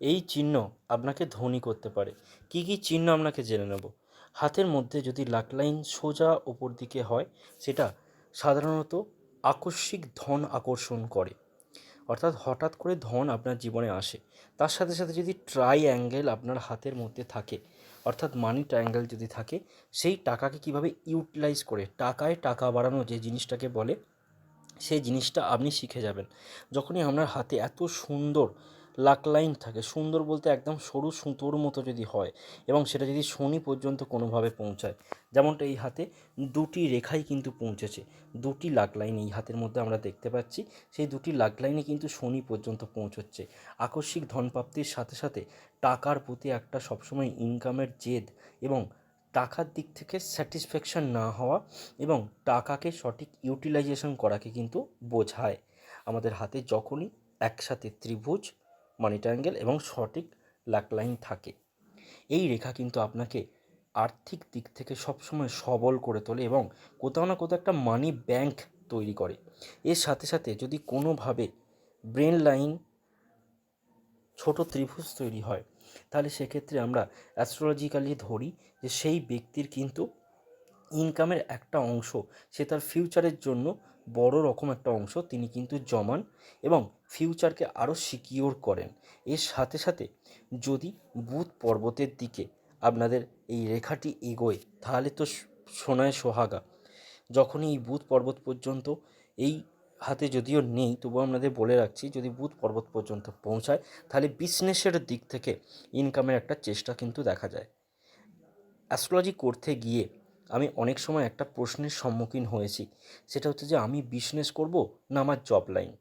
এই চিহ্ন আপনাকে ধনী করতে পারে। কী কী চিহ্ন আপনাকে জেনে নেব? হাতের মধ্যে যদি লাক লাইন সোজা ওপর দিকে হয়, সেটা সাধারণত আকস্মিক ধন আকর্ষণ করে। অর্থাৎ হঠাৎ করে ধন আপনার জীবনে আসে। তার সাথে সাথে যদি ট্রাই অ্যাঙ্গেল আপনার হাতের মধ্যে থাকে, অর্থাৎ মানি ট্রায়াঙ্গেল যদি থাকে, সেই টাকাকে কীভাবে ইউটিলাইজ করে, টাকায় টাকা বাড়ানো যে জিনিসটাকে বলে, সেই জিনিসটা আপনি শিখে যাবেন। যখনই আপনার হাতে এত সুন্দর লাক লাইন থাকে। সুন্দর বলতে একদম সরু সুতোর মতো যদি হয় এবং সেটা যদি শনি পর্যন্ত কোনোভাবে পৌঁছায়। যেমনটা এই হাতে দুটি রেখাই কিন্তু পৌঁছেছে। দুটি লাক লাইন এই হাতের মধ্যে আমরা দেখতে পাচ্ছি। সেই দুটি লাক লাইনে কিন্তু শনি পর্যন্ত পৌঁছচ্ছে। আকস্মিক ধনপ্রাপ্তির সাথে সাথে টাকার প্রতি একটা সবসময় ইনকামের জেদ এবং টাকার দিক থেকে স্যাটিসফ্যাকশান না হওয়া এবং টাকাকে সঠিক ইউটিলাইজেশন করাকে কিন্তু বোঝায়। আমাদের হাতে যখনই একসাথে ত্রিভুজ মানি ট্রায়াঙ্গেল এবং সঠিক লাক লাইন থাকে। এই রেখা কিন্তু আপনাকে আর্থিক দিক থেকে সবসময় সবল করে তোলে এবং কোথাও না কোথাও একটা মানি ব্যাংক তৈরি করে। এর সাথে সাথে যদি কোনোভাবে ব্রেন লাইন ছোট ত্রিভুজ তৈরি হয়, তাহলে সেক্ষেত্রে আমরা অ্যাস্ট্রোলজিক্যালি ধরি যে সেই ব্যক্তির কিন্তু ইনকামের একটা অংশ সে তার ফিউচারের জন্য বড় রকম একটা অংশ তিনি কিন্তু জমান এবং ফিউচারকে আরও সিকিওর করেন। এর সাথে সাথে যদি বুধ পর্বতের দিকে আপনাদের এই রেখাটি এগোয়, তাহলে তো সোনায় সোহাগা। যখনই এই বুধ পর্বত পর্যন্ত এই হাতে যদিও নেই, তবুও আপনাদের বলে রাখছি, যদি বুধ পর্বত পর্যন্ত পৌঁছায়, তাহলে বিজনেসের দিক থেকে ইনকামের একটা চেষ্টা কিন্তু দেখা যায়। অ্যাস্ট্রোলজি করতে গিয়ে আমি অনেক সময় একটা প্রশ্নের সম্মুখীন হয়েছি। সেটা হচ্ছে যে, আমি বিজনেস করব না আমার জব লাইন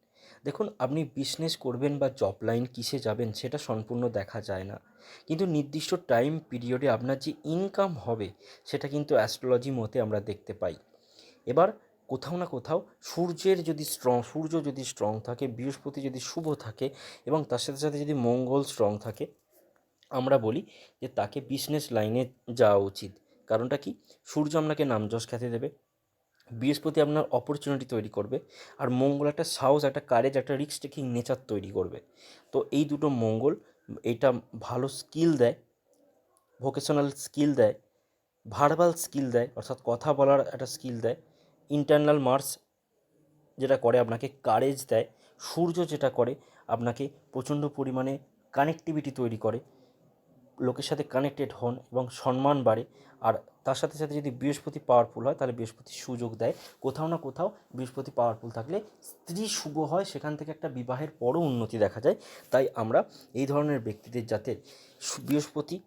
দেখুন, আপনি বিজনেস করবেন বা জব লাইন কিসে যাবেন সেটা সম্পূর্ণ দেখা যায় না। কিন্তু নির্দিষ্ট টাইম পিরিয়ডে আপনার যে ইনকাম হবে, সেটা কিন্তু অ্যাস্ট্রোলজি মতে আমরা দেখতে পাই। এবার কোথাও না কোথাও সূর্যের যদি স্ট্রং সূর্য যদি স্ট্রং থাকে, বৃহস্পতি যদি শুভ থাকে এবং তার সাথে সাথে যদি মঙ্গল স্ট্রং থাকে, আমরা বলি যে তাকে বিজনেস লাইনে যাওয়া উচিত। কারণটা কি? সূর্য আপনাকে নাম যশ খ্যাতি দেবে। বৃহস্পতি আপনার অপরচুনিটি তৈরি করবে। আর মঙ্গল একটা সাহস, একটা কারেজ একটা রিস্ক টেকিং নেচার তৈরি করবে। তো এই দুটো মঙ্গল, এটা ভালো স্কিল দেয় ভোকেশনাল স্কিল দেয় ভার্বাল স্কিল দেয়, অর্থাৎ কথা বলার একটা স্কিল দেয় ইন্টারনাল মার্স যেটা করে আপনাকে কারেজ দেয়, সূর্য যেটা করে আপনাকে প্রচণ্ড পরিমাণে কানেক্টিভিটি তৈরি করে লোকের সাথে কানেক্টেড হন এবং সম্মান বাড়ে। আর তার সাথে সাথে যদি বৃহস্পতি পাওয়ারফুল হয়, তাহলে বৃহস্পতি সুযোগ দেয়। কোথাও না কোথাও বৃহস্পতি পাওয়ারফুল থাকলে স্ত্রী শুভ হয়, সেখান থেকে একটা বিবাহের পরও উন্নতি দেখা যায়। তাই আমরা এই ধরনের ব্যক্তিদের যাতে বৃহস্পতি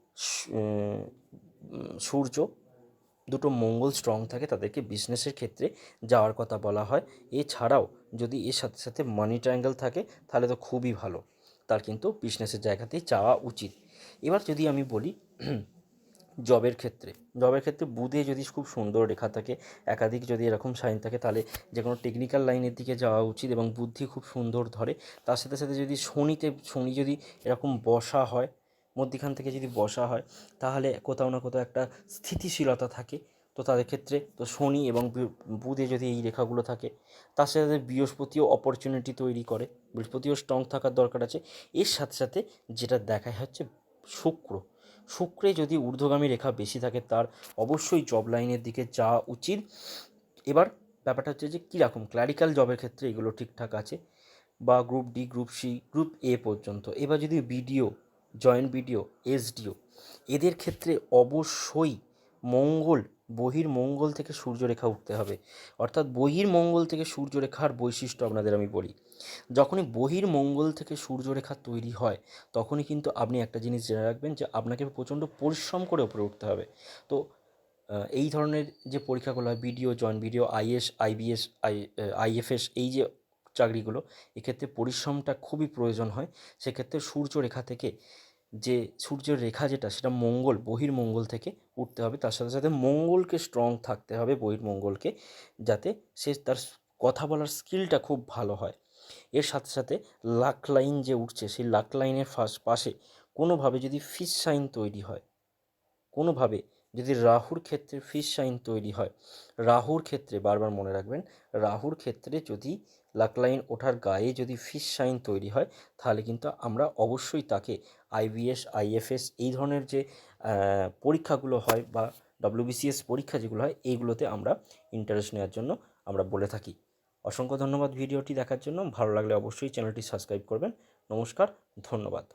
সূর্য দুটো মঙ্গল স্ট্রং থাকে, তাদেরকে বিজনেসের ক্ষেত্রে যাওয়ার কথা বলা হয়। এছাড়াও যদি এর সাথে সাথে মানি ট্রায়াঙ্গেল থাকে, তাহলে তো খুবই ভালো। তার কিন্তু বিজনেসের জায়গাতেই যাওয়া উচিত। এবার যদি আমি বলি, জবের ক্ষেত্রে জবের ক্ষেত্রে বুধে যদি খুব সুন্দর রেখা থাকে, একাধিক যদি এরকম সাইন থাকে, তাহলে যে কোনো টেকনিক্যাল লাইনের দিকে যাওয়া উচিত এবং বুদ্ধি খুব সুন্দর ধরে। তার সাথে সাথে যদি শনিতে, শনি যদি এরকম বসা হয়, মধ্যিখান থেকে যদি বসা হয়, তাহলে কোথাও না কোথাও একটা স্থিতিশীলতা থাকে। তো তাদের ক্ষেত্রে তো শনি এবং বুধে যদি এই রেখাগুলো থাকে, তার সাথে বৃহস্পতিও অপরচুনিটি তৈরি করে, বৃহস্পতিও স্ট্রং থাকার দরকার আছে। এর সাথে সাথে যেটা দেখায় হচ্ছে শুক্র। শুক্রে যদি ঊর্ধ্বগামী রেখা বেশি থাকে, তার অবশ্যই জব লাইনের দিকে যাওয়া উচিত। এবার ব্যাপারটা হচ্ছে যে কীরকম ক্ল্যারিক্যাল জবের ক্ষেত্রে এগুলো ঠিকঠাক আছে বা group D group C group A পর্যন্ত। এবার যদি বিডিও জয়েন্ট বিডিও এসডিও এদের ক্ষেত্রে অবশ্যই মঙ্গল বহির মঙ্গল থেকে সূর্যরেখা উঠতে হবে। অর্থাৎ বহির মঙ্গল থেকে সূর্যরেখার বৈশিষ্ট্য আপনাদের আমি বলি। যখনই বহির মঙ্গল থেকে সূর্যরেখা তৈরি হয়, তখনই কিন্তু আপনি একটা জিনিস জেনে রাখবেন যে আপনাকে প্রচণ্ড পরিশ্রম করে উপরে উঠতে হবে। তো এই ধরনের যে পরীক্ষাগুলো হয়, BDO, joint BDO, IAS, IBS, I IFS, এই যে চাকরিগুলো, এক্ষেত্রে পরিশ্রমটা খুবই প্রয়োজন হয়। সেক্ষেত্রে সূর্যরেখা থেকে যে সূর্যের রেখা যেটা, সেটা মঙ্গল বহির্মঙ্গল থেকে উঠতে হবে। তার সাথে সাথে মঙ্গলকে স্ট্রং থাকতে হবে বহির্মঙ্গলকে যাতে সে তার কথা বলার স্কিলটা খুব ভালো হয়। এর সাথে সাথে লাক লাইন যে উঠছে, সেই লাক লাইনের পাশে কোনোভাবে যদি ফিস সাইন তৈরি হয়, কোনোভাবে যদি রাহুর ক্ষেত্রে ফিস সাইন তৈরি হয়, রাহুর ক্ষেত্রে বারবার মনে রাখবেন, রাহুর ক্ষেত্রে যদি লাকলাইন ওঠার গায়ে যদি ফিস সাইন তৈরি হয়, তাহলে কিন্তু আমরা অবশ্যই তাকে আইবিএস আইএফএস এই ধরনের যে পরীক্ষাগুলো হয় বা ডব্লিউবিসিএস পরীক্ষা যেগুলো হয়, এইগুলোতে আমরা ইন্টারেস্ট নেওয়ার জন্য আমরা বলে থাকি। অসংখ্য ধন্যবাদ ভিডিওটি দেখার জন্য। ভালো লাগলে অবশ্যই চ্যানেলটি সাবস্ক্রাইব করবেন। নমস্কার, ধন্যবাদ।